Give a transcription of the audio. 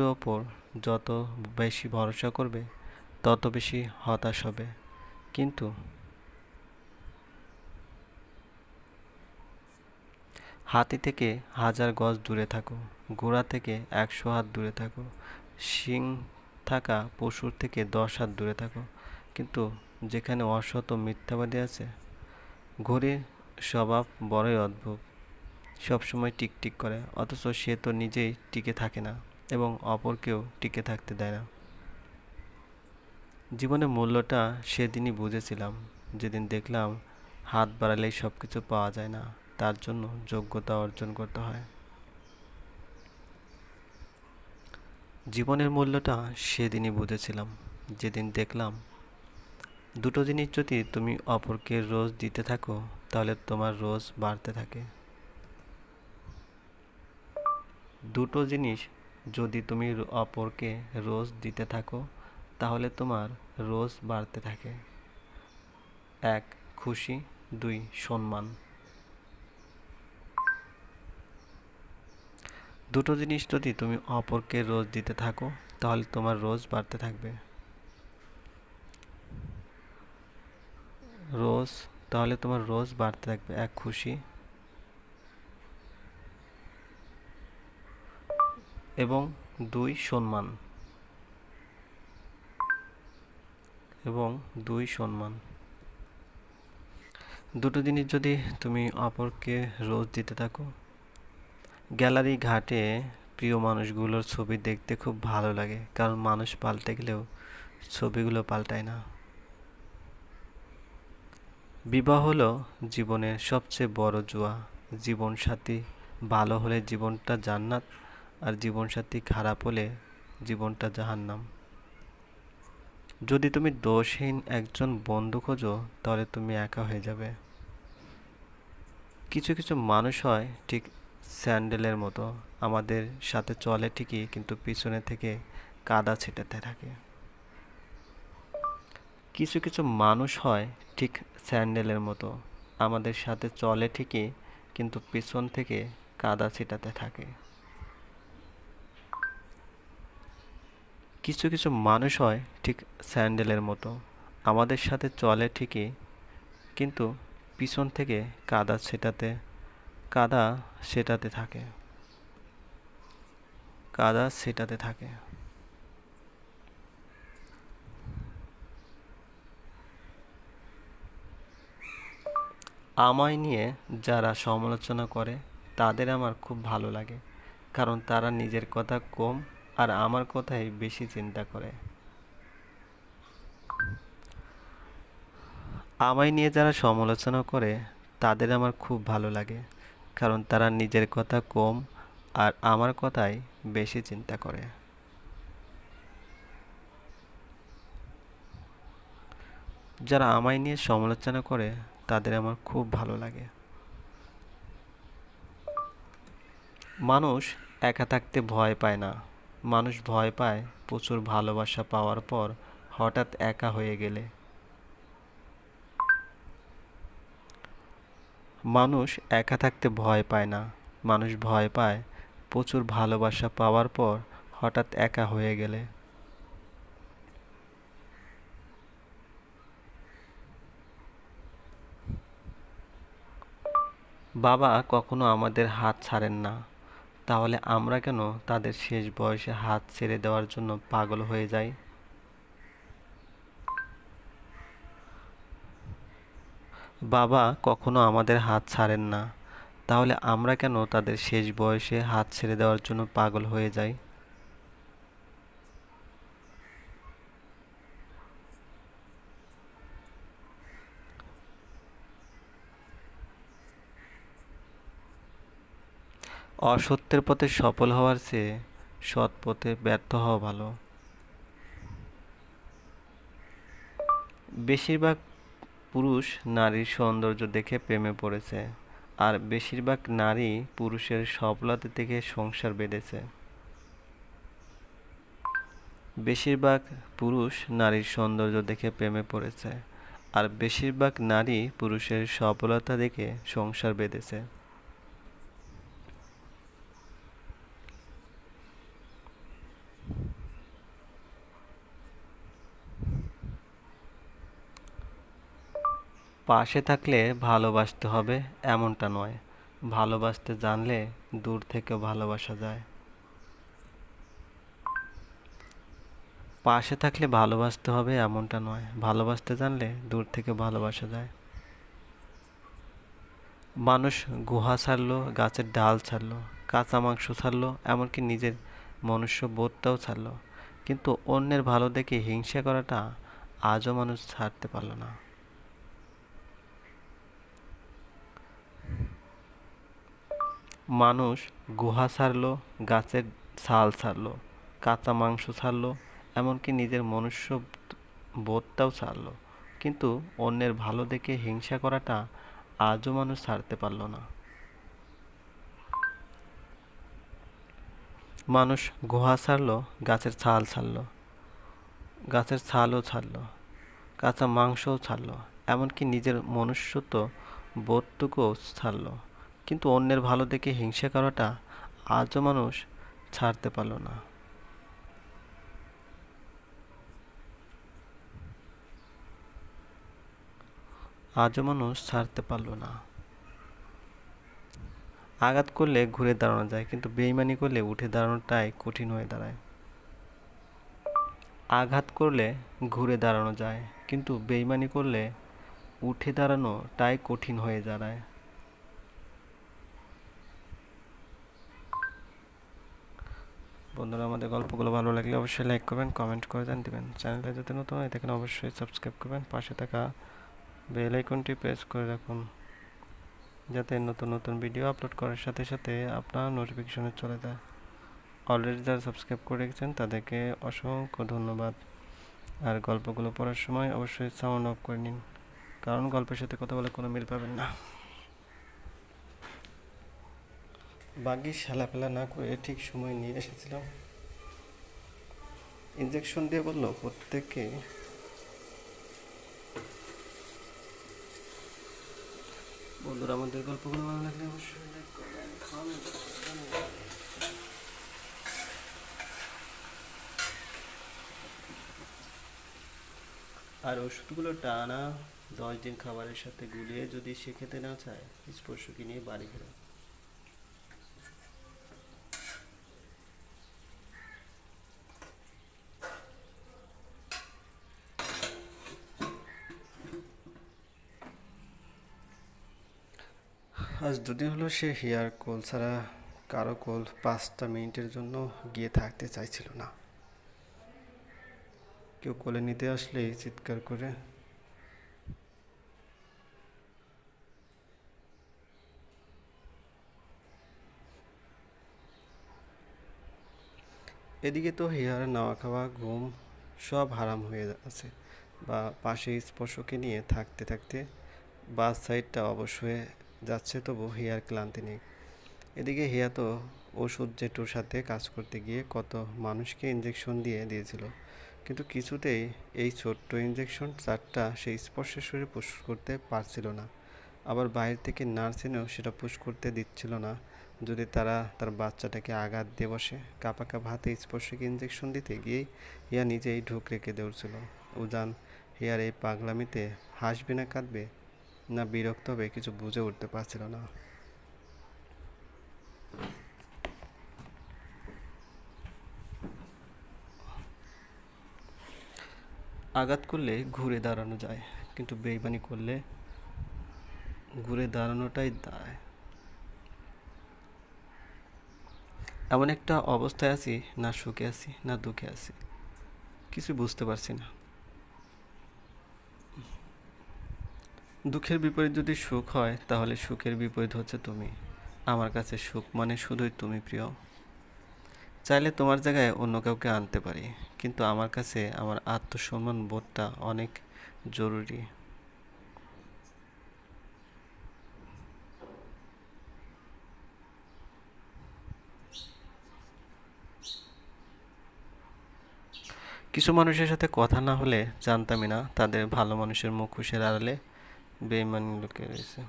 অপরকের ওপর যত বেশি ভরসা করবে, তত বেশি হতাশ হবে। কিন্তু হাতি থেকে হাজার গজ দূরে থাকো, ঘোড়া থেকে একশো হাত দূরে থাকো, শিং থাকা পশুর থেকে দশ হাত দূরে থাকো। কিন্তু যেখানে অসত মিথ্যাবাদী আছে, ঘড়ির স্বভাব বড়ই অদ্ভুত। সবসময় টিকটিক করে, অথচ সে তো নিজেই টিকে থাকে না। এবং অপরকেও টিকে থাকতে দেয় না। জীবনের মূল্যটা সেদিনই বুঝেছিলাম, যেদিন দেখলাম হাত বাড়ালেই সব কিছু পাওয়া যায় না, তার জন্য যোগ্যতা অর্জন করতে হয়। জীবনের মূল্যটা সেদিনই বুঝেছিলাম, যেদিন দেখলাম দুটো জিনিস যদি তুমি অপরকে রোজ দিতে থাকো, তাহলে তোমার রোজ বাড়তে থাকে। দুটো জিনিস যদি তুমি অপরকে রোজ দিতে থাকো, তাহলে তোমার রোজ বাড়তে থাকে। এক, খুশি। দুই, সম্মান। দুটো জিনিস যদি তুমি অপরকে রোজ দিতে থাকো, তাহলে তোমার রোজ বাড়তে থাকবে। রোজ, তাহলে তোমার রোজ বাড়তে থাকবে। এক, খুশি। এবং দুই সম্মান এবং দুই সম্মান দুটো জিনিস যদি তুমি অপরকে রোজ দিতে থাকো, গ্যালারি ঘাটে প্রিয় মানুষগুলোর ছবি দেখতে খুব ভালো লাগে, কারণ মানুষ পাল্টে গেলেও ছবিগুলো পাল্টায় না। বিবাহ হলো জীবনের সবচেয়ে বড় জুয়া। জীবনসাথী ভালো হলে জীবনটা জান্নাত আর জীবনসাথী খারাপ হলে জীবনটা জাহান্নাম। যদি তুমি দোষহীন একজন বন্ধু খোঁজো, তাহলে তুমি একা হয়ে যাবে। কিছু কিছু মানুষ হয় ঠিক স্যান্ডেলের মতো, আমাদের সাথে চলে ঠিকই, কিন্তু পিছনে থেকে কাদা ছিটাতে থাকে। কিছু কিছু মানুষ হয় ঠিক স্যান্ডেলের মতো, আমাদের সাথে চলে ঠিকই, কিন্তু পিছন থেকে কাদা ছিটাতে থাকে। কিছু কিছু মানুষ হয় ঠিক স্যান্ডেলের মতো। আমাদের সাথে চলে ঠিকই, কিন্তু পিছন থেকে কাদা ছেটাতে কাদা সেটাতে থাকে। কাদা সেটাতে থাকে। আমায় নিয়ে যারা সমালোচনা করে, তাদের আমার খুব ভালো লাগে, কারণ তারা নিজের কথা কম আর আমার কথাই বেশি চিন্তা করে। আমায় নিয়ে যারা সমালোচনা করে, তাদের আমার খুব ভালো লাগে, কারণ তারা নিজের কথা কম আর আমার কথাই বেশি চিন্তা করে। যারা আমায় নিয়ে সমালোচনা করে, তাদের আমার খুব ভালো লাগে। মানুষ একা থাকতে ভয় পায় না। মানুষ ভয় পায় প্রচুর ভালোবাসা পাওয়ার পর হঠাৎ একা হয়ে গেলে। মানুষ একা থাকতে ভয় পায় না। মানুষ ভয় পায় প্রচুর ভালোবাসা পাওয়ার পর হঠাৎ একা হয়ে গেলে। বাবা কখনো আমাদের হাত ছাড়েন না। তাহলে আমরা কেন তাদের শেষ বয়সে হাত ছেড়ে দেওয়ার জন্য পাগল হয়ে যাই? বাবা, কখনো আমাদের হাত ছাড়েন না। তাহলে আমরা কেন তাদের শেষ বয়সে হাত ছেড়ে দেওয়ার জন্য পাগল হয়ে যাই? অসত্যের পথে সফল হওয়ার চেয়ে সৎ পথে ব্যর্থ হওয়া ভালো। বেশিরভাগ পুরুষ নারীর সৌন্দর্য দেখে প্রেমে পড়েছে, আর বেশিরভাগ নারী পুরুষের সফলতা থেকে সংসার বেঁধেছে। বেশিরভাগ পুরুষ নারীর সৌন্দর্য দেখে প্রেমে পড়েছে, আর বেশিরভাগ নারী পুরুষের সফলতা দেখে সংসার বেঁধেছে। পাশে থাকলে ভালোবাসতে হবে এমনটা নয়। ভালোবাসতে জানলে দূর থেকেও ভালোবাসা যায়। পাশে থাকলে ভালোবাসতে হবে এমনটা নয়। ভালোবাসতে জানলে দূর থেকে ভালোবাসা যায়। মানুষ গুহা ছাড়লো, গাছের ডাল ছাড়লো, কাঁচা মাংস ছাড়লো, এমনকি নিজের মনুষ্য বোধটাও ছাড়লো। কিন্তু অন্যের ভালো দেখে হিংসা করাটা আজও মানুষ ছাড়তে পারল না। মানুষ গুহা ছাড়লো, গাছের ছাল ছাড়লো, কাঁচা মাংস ছাড়লো, এমনকি নিজের মনুষ্য বোধটাও ছাড়লো। কিন্তু অন্যের ভালো দেখে হিংসা করাটা আজও মানুষ ছাড়তে পারল না। মানুষ গুহা ছাড়লো, গাছের ছাল ছাড়লো, গাছের ছালও ছাড়লো, কাঁচা মাংসও ছাড়লো, এমনকি নিজের মনুষ্যত্ব বোধটুকুও ছাড়লো। কিন্তু অন্যের ভালো দেখে হিংসা করাটা আজও মানুষ ছাড়তে পারল না। আজও মানুষ ছাড়তে পারল না। আঘাত করলে ঘুরে দাঁড়ানো যায়, কিন্তু বেইমানি করলে উঠে দাঁড়ানোটাই কঠিন হয়ে দাঁড়ায়। আঘাত করলে ঘুরে দাঁড়ানো যায়, কিন্তু বেইমানি করলে উঠে দাঁড়ানোটাই কঠিন হয়ে দাঁড়ায়। বন্ধুরা, আমাদের গল্পগুলো ভালো লাগলে অবশ্যই লাইক করবেন কমেন্ট করে দেন, দিবেন। চ্যানেলটা যাতে নতুন হয়, দেখেন অবশ্যই সাবস্ক্রাইব করবেন। পাশে থাকা বেল আইকনটি প্রেস করে রাখুন, যাতে নতুন নতুন ভিডিও আপলোড করার সাথে সাথে আপনার নোটিফিকেশনে চলে যায়। অলরেডি যারা সাবস্ক্রাইব করে রেখেছেন, তাদেরকে অসংখ্য ধন্যবাদ। আর গল্পগুলো পড়ার সময় অবশ্যই সাউন্ড অফ করে নিন, কারণ গল্পের সাথে কথা বলে কোনো মিল পাবেন না। বাকি ফেলা না করে ঠিক সময় নিয়ে এসেছিলাম। ইঞ্জেকশন দিয়ে বলল, প্রত্যেককে বন্ধুরা, আমাদের গল্পগুলো ভালো লাগলে অবশ্যই আর ওষুধগুলো টানা দশ দিন খাবারের সাথে গুলিয়ে যদি সে খেতে না চায়, স্পর্শকে নিয়ে বাড়ি ফেরে। আজ দুদিন হলো সে হেয়ার কোল ছাড়া কারও কোল পাঁচটা মিনিটের জন্য গিয়ে থাকতে চাইছিল না। কেউ কোলে নিতে আসলে চিৎকার করে। এদিকে তো হেয়ার নাওয়া খাওয়া ঘুম সব হারাম হয়ে আছে বা পাশে স্পর্শকে নিয়ে থাকতে থাকতে বাস সাইডটা অবশ্যই যাচ্ছে তবু হিয়ার ক্লান্তি নেই এদিকে হিয়া তো ওষুধ জেটুর সাথে কাজ করতে গিয়ে কত মানুষকে ইঞ্জেকশন দিয়ে দিয়েছিল। কিন্তু কিছুতেই এই ছোট্ট ইঞ্জেকশন চারটা সেই স্পর্শের শরীরে পুশ করতে পারছিল না। আবার বাইরে থেকে নার্স এনেও সেটা পুশ করতে দিচ্ছিল না। যদি তারা তার বাচ্চাটাকে আঘাত দিয়ে বসে কাপা কাপা হাতে স্পর্শকে ইঞ্জেকশন দিতে গিয়েই হিয়া নিজেই ঢুক রেখে দৌড়ছিল। উজান, হিয়ার এই পাগলামিতে হাসবে না কাঁদবে? না বিরক্ত হবে কিছু বুঝে উঠতে পারছিল না। আঘাত করলে ঘুরে দাঁড়ানো যায়, কিন্তু বেইমানি করলে ঘুরে দাঁড়ানোটাই দায়। এমন একটা অবস্থায় আছি, না সুখে আছি, না দুঃখে আছি, কিছু বুঝতে পারছি না। দুঃখের বিপরীত যদি সুখ হয়, তাহলে সুখের বিপরীত হচ্ছে তুমি। আমার কাছে সুখ মানে শুধুই তুমি প্রিয়। চাইলে তোমার জায়গায় অন্য কাউকে আনতে পারি, কিন্তু আমার কাছে আমার আত্মসম্মান বোধটা অনেক জরুরি। কিছু মানুষের সাথে কথা না হলে জানতামই না তাদের ভালো মানুষের মুখ মুখোশের আড়ালে बेमन लुके रहे से।